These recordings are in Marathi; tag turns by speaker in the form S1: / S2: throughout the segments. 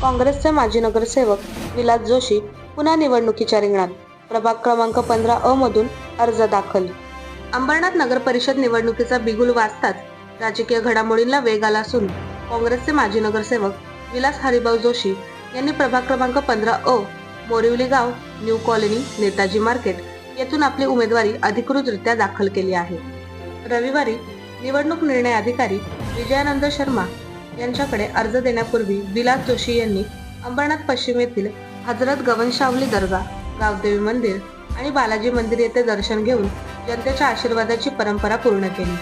S1: काँग्रेसचे माजी नगरसेवक विलास जोशी पुन्हा निवडणुकीच्या रिंगणात. प्रभाग क्रमांक पंधरा अ मधून अर्ज दाखल. अंबरनाथ नगर परिषद निवडणुकीचा बिगुल वाचताच राजकीय घडामोडींना वेग आला असून काँग्रेसचे माजी नगरसेवक विलास हरिभाऊ जोशी यांनी प्रभाग क्रमांक पंधरा अ मोरिवली गाव न्यू कॉलनी नेताजी मार्केट येथून आपली उमेदवारी अधिकृतरित्या दाखल केली आहे. रविवारी निवडणूक निर्णय अधिकारी विजयानंद शर्मा यांच्याकडे अर्ज देण्यापूर्वी विलास जोशी यांनी अंबरनाथ पश्चिम येथील हजरत गगनशावली दर्गा गावदेवी मंदिर आणि बालाजी मंदिर येथे दर्शन घेऊन जनतेच्या आशीर्वादाची परंपरा पूर्ण केली.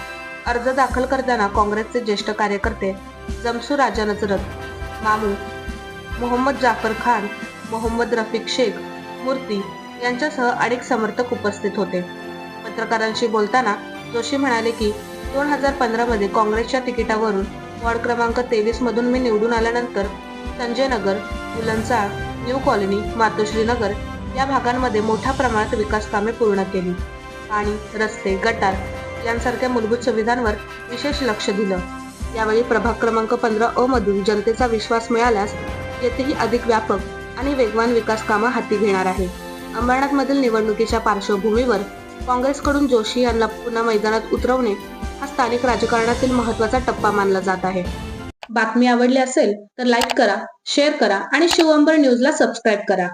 S1: अर्ज दाखल करताना काँग्रेसचे ज्येष्ठ कार्यकर्ते जमसू राजा नजरत मामू मोहम्मद जाफर खान मोहम्मद रफिक शेख मूर्ती यांच्यासह अनेक समर्थक उपस्थित होते. पत्रकारांशी बोलताना जोशी म्हणाले की दोन हजार पंधरामध्ये काँग्रेसच्या तिकिटावरून वॉर्ड क्रमांक तेवीस मधून मी निवडून आल्यानंतर संजय नगर उलनचाळ न्यू कॉलनी मातोश्री नगर या भागांमध्ये मोठ्या प्रमाणात विकास कामे पूर्ण केली. आणि रस्ते गटार यांसारख्या मूलभूत सुविधांवर विशेष लक्ष दिलं. यावेळी प्रभाग क्रमांक पंधरा अ मधून जनतेचा विश्वास मिळाल्यास येथेही अधिक व्यापक आणि वेगवान विकास कामं हाती घेणार आहे. अंबरनाथमधील निवडणुकीच्या पार्श्वभूमीवर काँग्रेसकडून जोशी यांना पुन्हा मैदानात उतरवणे हा स्थानिक राजकारणातील महत्त्वाचा टप्पा मानला जात आहे. बातमी आवडली असेल तर लाईक करा शेअर करा आणि शिवंबर न्यूजला सबस्क्राईब करा.